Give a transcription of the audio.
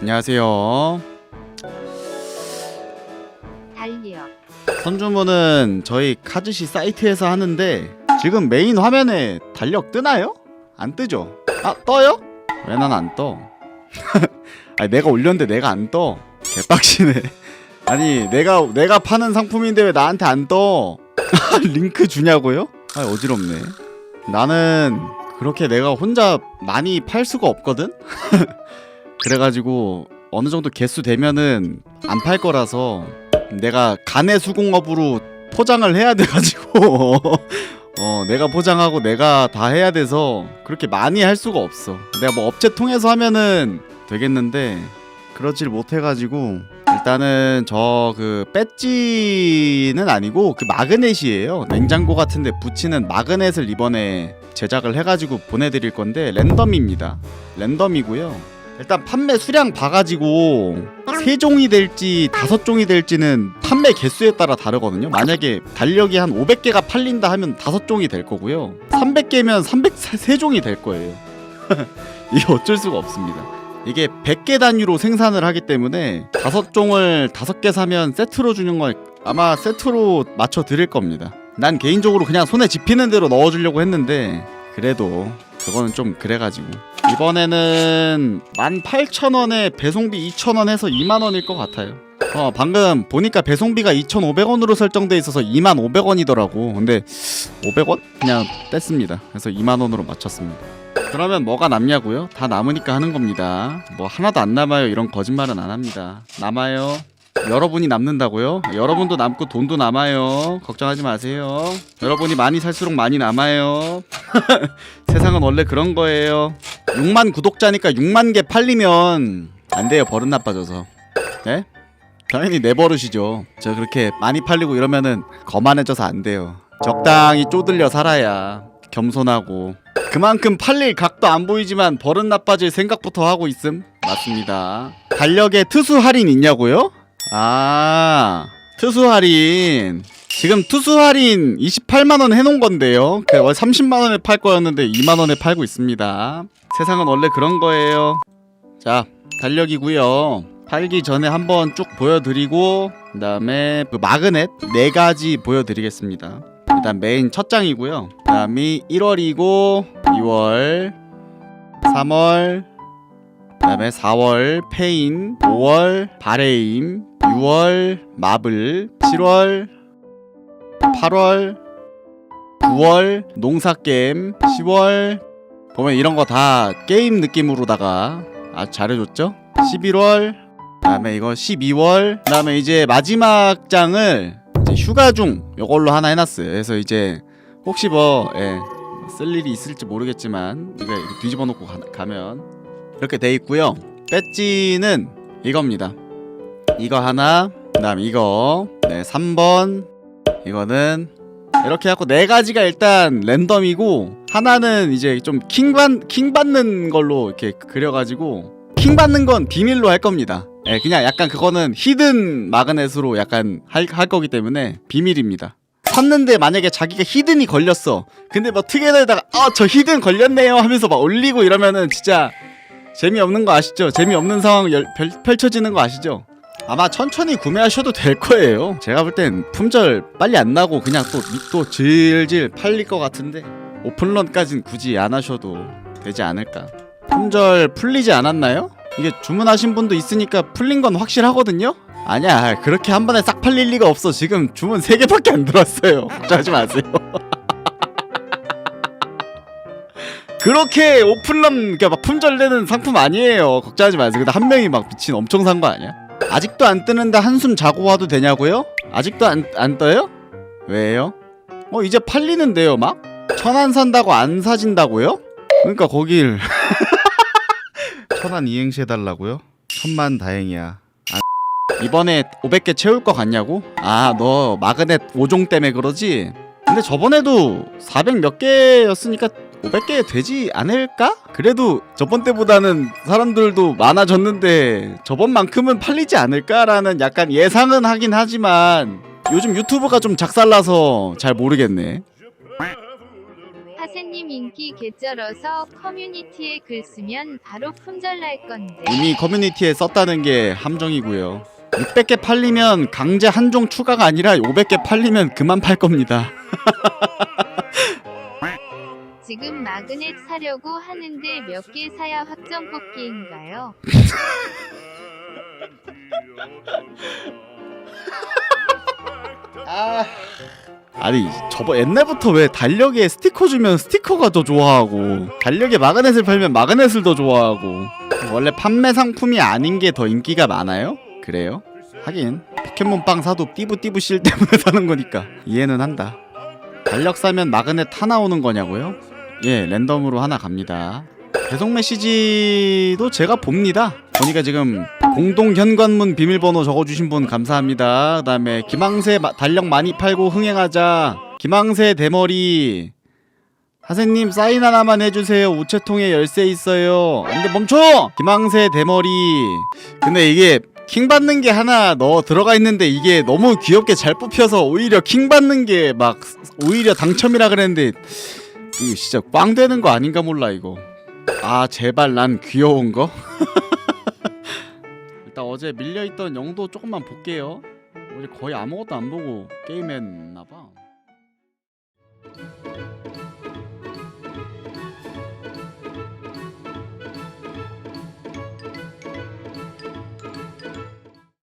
안녕하세요. 달려 선주문은 저희 카즈시 사이트에서 하는데 지금 메인 화면에 달력 뜨나요? 안 뜨죠? 아 떠요? 왜 난 안 떠? 아니 내가 올렸는데 내가 안 떠. 개빡치네. 아니 내가 내가 파는 상품인데 왜 나한테 안 떠? 링크 주냐고요? 아 어지럽네. 나는 그렇게 내가 혼자 많이 팔 수가 없거든. 그래가지고 어느 정도 개수 되면은 안 팔 거라서 내가 간의 수공업으로 포장을 해야 돼가지고 어 내가 포장하고 내가 다 해야 돼서 그렇게 많이 할 수가 없어. 내가 뭐 업체 통해서 하면은 되겠는데 그러질 못해가지고 일단은 저 그 배지는 아니고 그 마그넷이에요. 냉장고 같은데 붙이는 마그넷을 이번에 제작을 해가지고 보내드릴 건데 랜덤입니다. 랜덤이고요 일단 판매 수량 봐가지고 세 종이 될지 다섯 종이 될지는 판매 개수에 따라 다르거든요. 만약에 달력이 한 500개가 팔린다 하면 다섯 종이 될 거고요. 300개면 303 종이 될 거예요. 이게 어쩔 수가 없습니다. 이게 100개 단위로 생산을 하기 때문에 다섯 종을 다섯 개 사면 세트로 주는 걸 아마 세트로 맞춰 드릴 겁니다. 난 개인적으로 그냥 손에 집히는 대로 넣어주려고 했는데 그래도 그거는 좀 그래가지고 이번에는 18,000원에 배송비 2,000원 해서 2만원일 것 같아요 어 방금 보니까 배송비가 2,500원으로 설정돼 있어서 2만500원이더라고 근데 500원? 그냥 뗐습니다 그래서 2만원으로 맞췄습니다 그러면 뭐가 남냐고요? 다 남으니까 하는 겁니다 뭐 하나도 안 남아요 이런 거짓말은 안 합니다 남아요 여러분이 남는다고요? 여러분도 남고 돈도 남아요. 걱정하지 마세요. 여러분이 많이 살수록 많이 남아요. 세상은 원래 그런 거예요. 6만 구독자니까 6만 개 팔리면 안 돼요. 버릇 나빠져서. 네? 당연히 내 버릇이죠. 저 그렇게 많이 팔리고 이러면은 거만해져서 안 돼요. 적당히 쪼들려 살아야 겸손하고 그만큼 팔릴 각도 안 보이지만 버릇 나빠질 생각부터 하고 있음. 맞습니다. 달력에 투수 할인 있냐고요? 아 투수 할인 지금 투수 할인 28만 원 해놓은 건데요. 그 30만 원에 팔 거였는데 2만 원에 팔고 있습니다. 세상은 원래 그런 거예요. 자 달력이고요. 팔기 전에 한번 쭉 보여드리고 그 다음에 그 마그넷 네 가지 보여드리겠습니다. 일단 메인 첫 장이고요. 그 다음이 1월이고 2월, 3월, 그 다음에 4월 페인, 5월 바레임, 6월 마블, 7월 8월 9월 농사 게임, 10월 보면 이런 거 다 게임 느낌으로다가 아주 잘해줬죠? 11월 그다음에 이거 12월 그다음에 이제 마지막 장을 이제 휴가 중 이걸로 하나 해놨어요. 그래서 이제 혹시 뭐 예, 쓸 일이 있을지 모르겠지만 이렇게 뒤집어 놓고 가, 가면 이렇게 돼 있고요. 배지는 이겁니다. 이거 하나, 그다음 이거, 네 3번 이거는 이렇게 하고 네 가지가 일단 랜덤이고 하나는 이제 좀 킹받 킹 받는 걸로 이렇게 그려가지고 킹 받는 건 비밀로 할 겁니다. 예, 그냥 약간 그거는 히든 마그넷으로 약간 할, 할 거기 때문에 비밀입니다. 샀는데 만약에 자기가 히든이 걸렸어. 근데 뭐 특이에다가 아 저 히든 걸렸네요 하면서 막 올리고 이러면은 진짜 재미없는 거 아시죠? 재미없는 상황 펼쳐지는 거 아시죠? 아마 천천히 구매하셔도 될 거예요. 제가 볼 땐 품절 빨리 안 나고 그냥 또, 또 질질 팔릴 것 같은데 오픈런까진 굳이 안 하셔도 되지 않을까. 품절 풀리지 않았나요? 이게 주문하신 분도 있으니까 풀린 건 확실하거든요? 아니야 그렇게 한 번에 싹 팔릴 리가 없어 지금 주문 3개밖에 안 들어왔어요 걱정하지 마세요 그렇게 오픈런 그러니까 막 품절되는 상품 아니에요 걱정하지 마세요 근데 한 명이 막 미친 엄청 산 거 아니야? 아직도 안 뜨는데 한숨 자고 와도 되냐고요? 아직도 안, 안 떠요? 왜요? 어 이제 팔리는데요 막? 천안 산다고 안 사진다고요? 그러니까 거길 천안 이행시 해달라고요? 천만 다행이야 아, 이번에 500개 채울 것 같냐고? 아 너 마그넷 5종 때문에 그러지? 근데 저번에도 400 몇 개였으니까 500개 되지 않을까? 그래도 저번 때보다는 사람들도 많아졌는데 저번만큼은 팔리지 않을까라는 약간 예상은 하긴 하지만 요즘 유튜브가 좀 작살나서 잘 모르겠네. 하세님 인기 개쩔어서 커뮤니티에 글 쓰면 바로 품절 날 건데. 이미 커뮤니티에 썼다는 게 함정이고요. 600개 팔리면 강제 한종 추가가 아니라 500개 팔리면 그만 팔 겁니다. 지금 마그넷 사려고 하는데 몇 개 사야 확정 뽑기인가요? 아니 저번 옛날부터 왜 달력에 스티커 주면 스티커가 더 좋아하고 달력에 마그넷을 팔면 마그넷을 더 좋아하고 원래 판매 상품이 아닌 게 더 인기가 많아요? 그래요? 하긴 포켓몬 빵 사도 띠부띠부 실 때문에 사는 거니까 이해는 한다 달력 사면 마그넷 하나 오는 거냐고요? 예 랜덤으로 하나 갑니다 배송 메시지도 제가 봅니다 보니까 지금 공동 현관문 비밀번호 적어주신 분 감사합니다. 그 다음에 김항세 마- 달력 많이 팔고 흥행하자. 김항세 대머리. 하세님 사인 하나만 해주세요. 우체통에 열쇠 있어요. 안돼 멈춰. 김항세 대머리. 근데 이게 킹 받는 게 하나 넣어 들어가 있는데 이게 너무 귀엽게 잘 뽑혀서 오히려 킹 받는 게 막 오히려 당첨이라 그랬는데 이거 진짜 꽝 되는 거 아닌가 몰라 이거. 아 제발 난 귀여운 거. 일단 어제 밀려있던 영도 조금만 볼게요. 어제 거의 아무것도 안 보고 게임했나봐.